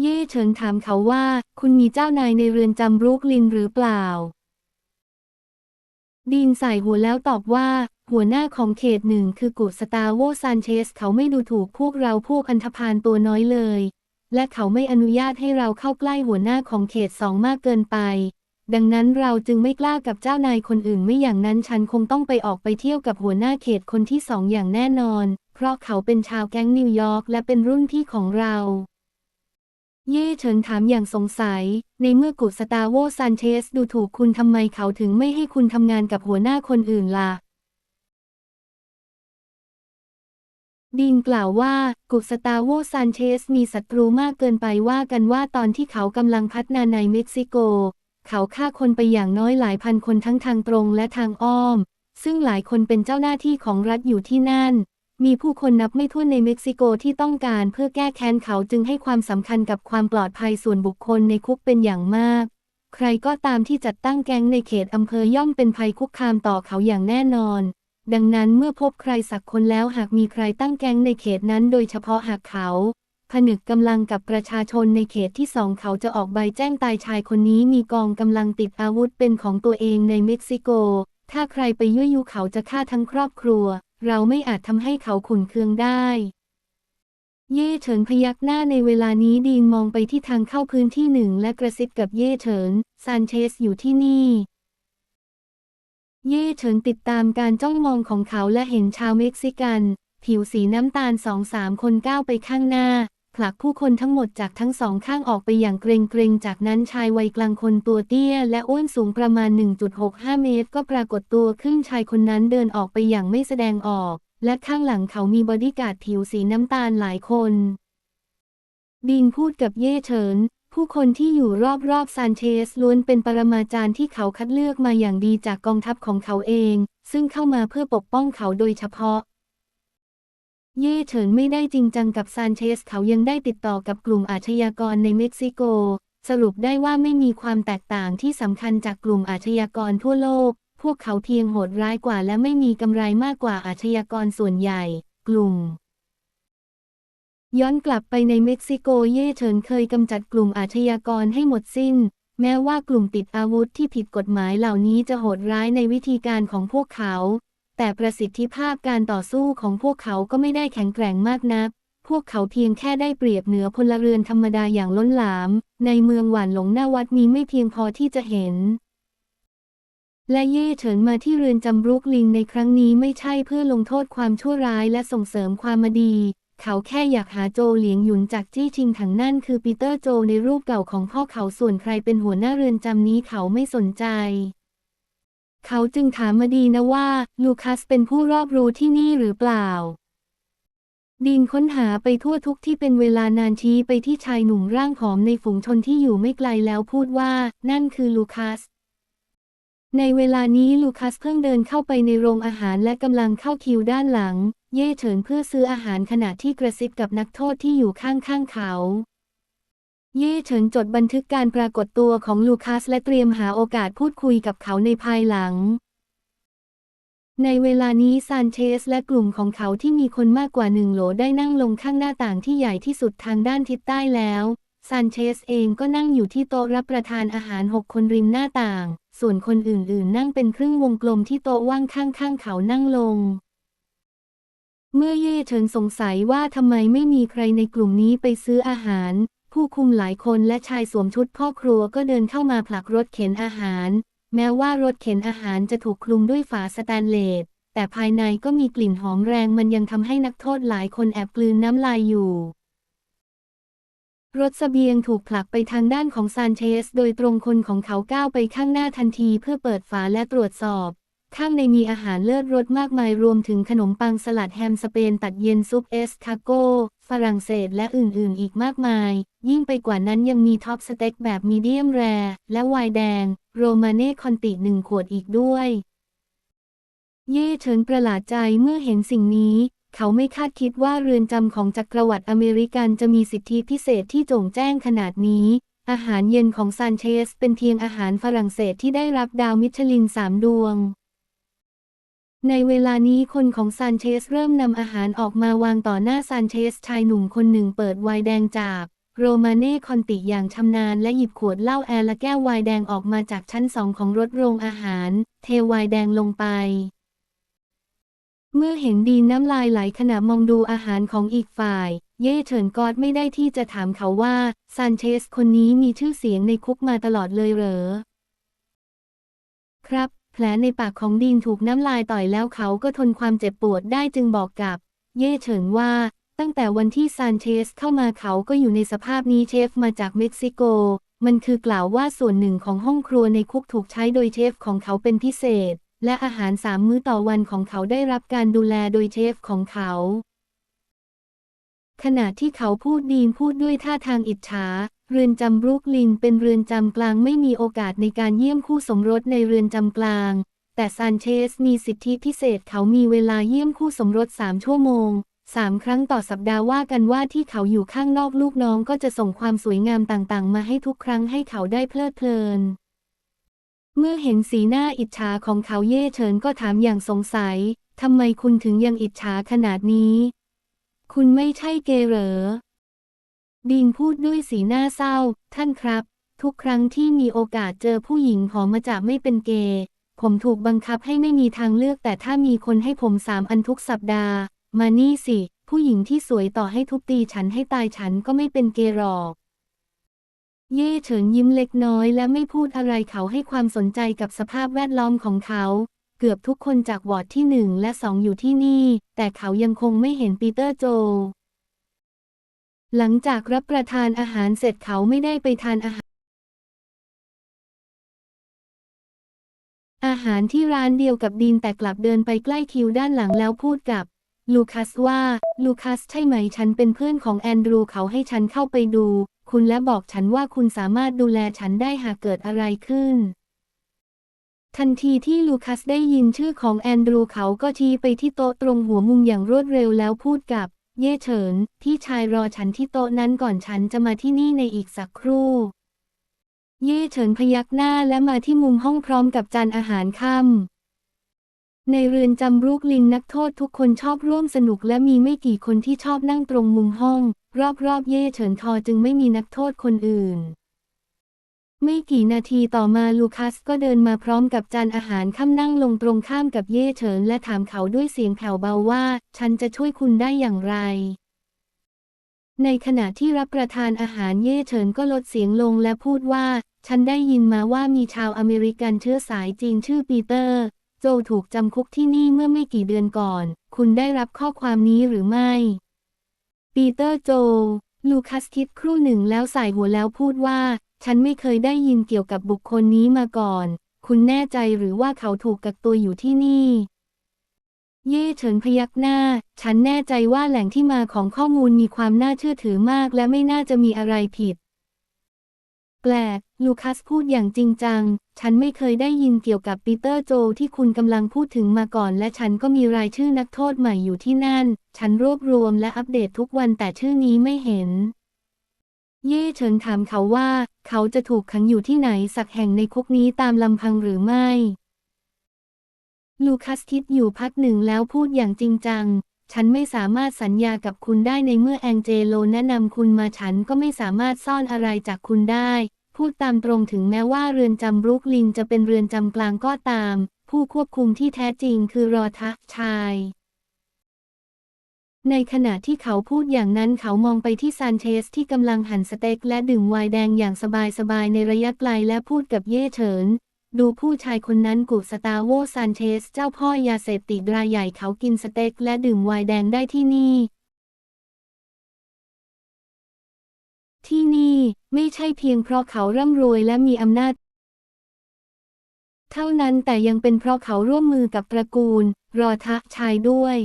เย่เฉินถามเขาว่า คุณมีเจ้านายในเรือนจำบรุกลินหรือเปล่า ดีนใส่หัวแล้วตอบว่า หัวหน้าของเขตหนึ่งคือกุสตาโวซานเชส เขาไม่ดูถูกพวกเราพวกอันธพาลตัวน้อยเลย และเขาไม่อนุญาตให้เราเข้าใกล้หัวหน้าของเขตสองมากเกินไป ดังนั้นเราจึงไม่กล้ากับเจ้านายคนอื่นไม่อย่างนั้นฉันคงต้องไปออกไปเที่ยวกับหัวหน้าเขตคนที่สองอย่างแน่นอน เพราะเขาเป็นชาวแก๊งนิวยอร์กและเป็นรุ่นพี่ของเรา เย่เฉินถามอย่างสงสัย ในเมื่อกุสตาโวซานเชสดูถูกคุณทำไมเขาถึงไม่ให้คุณทำงานกับหัวหน้าคนอื่นล่ะ ดีนกล่าวว่ากุสตาโวซานเชสมีศัตรูมากเกินไปว่ากันว่าตอนที่เขากำลังพัฒนาในเม็กซิโก เขาฆ่าคนไปอย่างน้อยหลายพันคนทั้งทางตรงและทางอ้อม ซึ่งหลายคนเป็นเจ้าหน้าที่ของรัฐอยู่ที่นั่น มีผู้คนนับไม่ถ้วนในเม็กซิโกที่ต้องการเพื่อแก้แค้นเขาจึงให้ความสำคัญกับความปลอดภัยส่วนบุคคลในคุกเป็นอย่างมาก ใครก็ตามที่จัดตั้งแก๊งในเขตอำเภอย่อมเป็นภัยคุกคามต่อเขาอย่างแน่นอน ดังนั้นเมื่อพบใครสักคนแล้วหากมีใครตั้งแก๊งในเขตนั้นโดยเฉพาะหากเขา ผนึกกำลังกับประชาชนในเขตที่สองเขาจะออกใบแจ้งตายชายคนนี้มีกองกำลังติดอาวุธเป็นของตัวเองในเม็กซิโก ถ้าใครไปยั่วยุเขาจะฆ่าทั้งครอบครัว เราไม่อาจทำให้เขาขุนเคืองได้ เย่เฉินพยักหน้าในเวลานี้ดีนมองไปที่ทางเข้าพื้นที่หนึ่งและกระซิบกับเย่เฉินซานเชสอยู่ที่นี่ เย่เฉินติดตามการจ้องมองของเขาและเห็นชาวเม็กซิกัน ผิวสีน้ำตาลสองสามคนก้าวไปข้างหน้า ผลักผู้คนทั้งหมดจากทั้งสองข้างออกไปอย่างเกรงเกรงๆจากนั้นชายวัยกลางคนตัวเตี้ย และอ้วนสูงประมาณ 1.65 เมตร ก็ปรากฏตัวขึ้นชายคนนั้นเดินออกไปอย่างไม่แสดงออก และข้างหลังเขามีบอดี้การ์ดผิวสีน้ำตาลหลายคนดีนพูดกับเย่เฉิน ผู้คนที่อยู่รอบๆซานเชสล้วนเป็นปรมาจารย์ที่เขาคัดเลือกมาอย่างดีจากกองทัพของเขาเอง ซึ่งเข้ามาเพื่อปกป้องเขาโดยเฉพาะ เย่เฉินไม่ได้จริงจังกับซานเชสเขายังได้ติดต่อกับกลุ่มอาชญากรในเม็กซิโก สรุปได้ว่าไม่มีความแตกต่างที่สำคัญจากกลุ่มอาชญากรทั่วโลก พวกเขาเพียงโหดร้ายกว่าและไม่มีกำไรมากกว่าอาชญากรส่วนใหญ่ กลุ่ม ย้อนกลับไปในเม็กซิโกเย่เฉินเคยกำจัดกลุ่มอาชญากรให้หมดสิ้น แม้ว่ากลุ่มติดอาวุธที่ผิดกฎหมายเหล่านี้จะโหดร้ายในวิธีการของพวกเขา แต่ประสิทธิภาพการต่อสู้ของพวกเขาก็ไม่ได้แข็งแกร่งมากนัก พวกเขาเพียงแค่ได้เปรียบเหนือพลเรือนธรรมดาอย่างล้นหลาม ในเมืองหวานหลงหน้าวัดมีไม่เพียงพอที่จะเห็น และเย่เฉินมาที่เรือนจำบรุกลินในครั้งนี้ไม่ใช่เพื่อลงโทษความชั่วร้ายและส่งเสริมความมาดี เขาแค่อยากหาโจเหลียงหยุนจากจี้ชิงถังนั่นคือปีเตอร์โจในรูปเก่าของพ่อเขาส่วนใครเป็นหัวหน้าเรือนจำนี้เขาไม่สนใจ เขาจึงถามมาดีนะว่า ลูคัสเป็นผู้รอบรู้ที่นี่หรือเปล่า ดีนค้นหาไปทั่วทุกที่เป็นเวลานานชี้ไปที่ชายหนุ่มร่างผอมในฝูงชนที่อยู่ไม่ไกลแล้วพูดว่า นั่นคือลูคัส ในเวลานี้ลูคัสเพิ่งเดินเข้าไปในโรงอาหารและกำลังเข้าคิวด้านหลัง เย่เฉินเพื่อซื้ออาหารขณะที่กระซิบกับนักโทษที่อยู่ข้างๆเขา เย่เฉินจดบันทึกการปรากฏตัวของลูคัสและเตรียมหาโอกาสพูดคุยกับเขาในภายหลัง ในเวลานี้ซานเชสและกลุ่มของเขาที่มีคนมากกว่าหนึ่งโหลได้นั่งลงข้างหน้าต่างที่ใหญ่ที่สุดทางด้านทิศใต้แล้ว ซานเชสเองก็นั่งอยู่ที่โต๊ะรับประทานอาหารหกคนริมหน้าต่าง ส่วนคนอื่นๆ นั่งเป็นครึ่งวงกลมที่โต๊ะว่างข้างๆ เขานั่งลงเมื่อเย่เฉินสงสัยว่าทำไมไม่มีใครในกลุ่มนี้ไปซื้ออาหาร ผู้คุมหลายคนและชายสวมชุดพ่อครัวก็เดินเข้ามาผลักรถเข็นอาหาร แม้ว่ารถเข็นอาหารจะถูกคลุมด้วยฝาสแตนเลสแต่ภายในก็มีกลิ่นหอมแรงมันยังทำให้นักโทษหลายคนแอบกลืนน้ำลายอยู่ รถเสบียงถูกผลักไปทางด้านของซานเชส โดยตรงคนของเขาก้าวไปข้างหน้าทันทีเพื่อเปิดฝาและตรวจสอบ ข้างในมีอาหารเลิศรสมากมายรวมถึงขนมปังสลัดแฮมสเปนตัดเย็นซุปเอสคาโกฝรั่งเศสและอื่นๆ อีกมากมาย ยิ่งไปกว่านั้นยังมีท็อปสเต็กแบบมีเดียมแรร์และไวน์แดง โรมาเน่คอนติหนึ่งขวดอีกด้วย เย่เฉินประหลาดใจเมื่อเห็นสิ่งนี้ เขาไม่คาดคิดว่าเรือนจำของจักรวรรดิอเมริกันจะมีสิทธิพิเศษที่โจ่งแจ้งขนาดนี้อาหารเย็นของซานเชสเป็นเพียงอาหารฝรั่งเศสที่ได้รับดาวมิชลินสามดวง ในเวลานี้คนของซานเชสเริ่มนำอาหารออกมาวางต่อหน้าซานเชสชายหนุ่มคนหนึ่งเปิดไวน์แดงจาก โรมาเน่คอนติอย่างชำนาญและหยิบขวดเหล้าแอร์และแก้วไวน์แดงออกมาจากชั้นสองของรถโรงอาหาร เทไวน์แดงลงไป เมื่อเห็นดีนน้ำลายไหลขณะมองดูอาหารของอีกฝ่าย เย่เฉินกอดไม่ได้ที่จะถามเขาว่าซานเชสคนนี้มีชื่อเสียงในคุกมาตลอดเลยเหรอ ครับ แผลในปากของดีนถูกน้ำลายต่อยแล้วเขาก็ทนความเจ็บปวดได้จึงบอกกับ เย่เฉินว่า ตั้งแต่วันที่ซานเชสเข้ามาเขาก็อยู่ในสภาพนี้เชฟมาจากเม็กซิโก มันคือกล่าวว่าส่วนหนึ่งของห้องครัวในคุกถูกใช้โดยเชฟของเขาเป็นพิเศษ และอาหารสามมื้อต่อวันของเขาได้รับการดูแลโดยเชฟของเขา ขณะที่เขาพูดดีนพูดด้วยท่าทางอิจฉา เรือนจำบรุกลินเป็นเรือนจำกลางไม่มีโอกาสในการเยี่ยมคู่สมรสในเรือนจำกลาง แต่ซานเชสมีสิทธิพิเศษเขามีเวลาเยี่ยมคู่สมรสสามชั่วโมงสามครั้งต่อสัปดาห์ว่ากันว่าที่เขาอยู่ข้างนอกลูกน้องก็จะส่งความสวยงามต่างๆ มาให้ทุกครั้งให้เขาได้เพลิดเพลิน เมื่อเห็นสีหน้าอิจฉาของเขาเย่เฉินก็ถามอย่างสงสัยทำไมคุณถึงยังอิจฉาขนาดนี้ คุณไม่ใช่เกย์เหรอ ดีนพูดด้วยสีหน้าเศร้า ท่านครับ ทุกครั้งที่มีโอกาสเจอผู้หญิงหอมมาจากไม่เป็นเกย์ผมถูกบังคับให้ไม่มีทางเลือก แต่ถ้ามีคนให้ผมสามอันทุกสัปดาห์ มานี่สิ ผู้หญิงที่สวยต่อให้ทุบตีฉันให้ตายฉันก็ไม่เป็นเกย์หรอกเย่เฉินยิ้มเล็กน้อยและไม่พูดอะไรเขาให้ความสนใจกับสภาพแวดล้อมของเขา เกือบทุกคนจากวอร์ดที่หนึ่งและสองอยู่ที่นี่ แต่เขายังคงไม่เห็นปีเตอร์โจ หลังจากรับประทานอาหารเสร็จเขาไม่ได้ไปทานอาหาร อาหารที่ร้านเดียวกับดีนแต่กลับเดินไปใกล้คิวด้านหลังแล้วพูดกับลูคัสว่า ลูคัสใช่ไหมฉันเป็นเพื่อนของแอนดรูเขาให้ฉันเข้าไปดู คุณและบอกฉันว่าคุณสามารถดูแลฉันได้หากเกิดอะไรขึ้น ทันทีที่ลูคัสได้ยินชื่อของแอนดรูเขาก็ชี้ไปที่โต๊ะตรงหัวมุมอย่างรวดเร็วแล้วพูดกับ เย่เฉิน พี่ชายรอฉันที่โต๊ะนั้นก่อนฉันจะมาที่นี่ในอีกสักครู่ เย่เฉินพยักหน้าและมาที่มุมห้องพร้อมกับจานอาหารค่ำในเรือนจำบรุกลินนักโทษทุกคนชอบร่วมสนุกและมีไม่กี่คนที่ชอบนั่งตรงมุมห้อง รอบๆ เย่เฉินทอจึงไม่มีนักโทษคนอื่น ไม่กี่นาทีต่อมาลูคัสก็เดินมาพร้อมกับจานอาหารค่ำนั่งลงตรงข้ามกับเย่เฉินและถามเขาด้วยเสียงแผ่วเบาว่า ฉันจะช่วยคุณได้อย่างไร ในขณะที่รับประทานอาหารเย่เฉินก็ลดเสียงลงและพูดว่า ฉันได้ยินมาว่ามีชาวอเมริกันเชื้อสายจีนชื่อปีเตอร์ โจถูกจำคุกที่นี่เมื่อไม่กี่เดือนก่อน คุณได้รับข้อความนี้หรือไม่ ปีเตอร์โจ ลูคัสคิดครู่หนึ่งแล้วใส่หัวแล้วพูดว่า ฉันไม่เคยได้ยินเกี่ยวกับบุคคลนี้มาก่อน คุณแน่ใจหรือว่าเขาถูกกักตัวอยู่ที่นี่ เย่เฉินพยักหน้า ฉันแน่ใจว่าแหล่งที่มาของข้อมูลมีความน่าเชื่อถือมากและไม่น่าจะมีอะไรผิด แปลก ลูคัสพูดอย่างจริงจัง ฉันไม่เคยได้ยินเกี่ยวกับปีเตอร์โจที่คุณกำลังพูดถึงมาก่อน และฉันก็มีรายชื่อนักโทษใหม่อยู่ที่นั่น ฉันรวบรวมและอัปเดตทุกวันแต่ชื่อนี้ไม่เห็น เย่เฉินถามเขาว่า เขาจะถูกขังอยู่ที่ไหนสักแห่งในคุกนี้ตามลำพังหรือไม่ ลูคัสคิดอยู่พักหนึ่งแล้วพูดอย่างจริงจัง ฉันไม่สามารถสัญญากับคุณได้ในเมื่อแองเจโลแนะนำคุณมาฉันก็ไม่สามารถซ่อนอะไรจากคุณได้ พูดตามตรงถึงแม้ว่าเรือนจำบรุกลินจะเป็นเรือนจำกลางก็ตาม ผู้ควบคุมที่แท้จริงคือรอทักชาย ในขณะที่เขาพูดอย่างนั้นเขามองไปที่ซานเชสที่กำลังหั่นสเต็กและดื่มไวน์แดงอย่างสบายๆในระยะไกลและพูดกับเย่เฉิน ดูผู้ชายคนนั้นกุสตาโวซานเชส เจ้าพ่อยาเสพติดรายใหญ่เขากินสเต็กและดื่มไวน์แดงได้ที่นี่ ที่นี่ไม่ใช่เพียงเพราะเขาร่ำรวยและมีอำนาจ เท่านั้นแต่ยังเป็นเพราะเขาร่วมมือกับตระกูล รอทะชายด้วย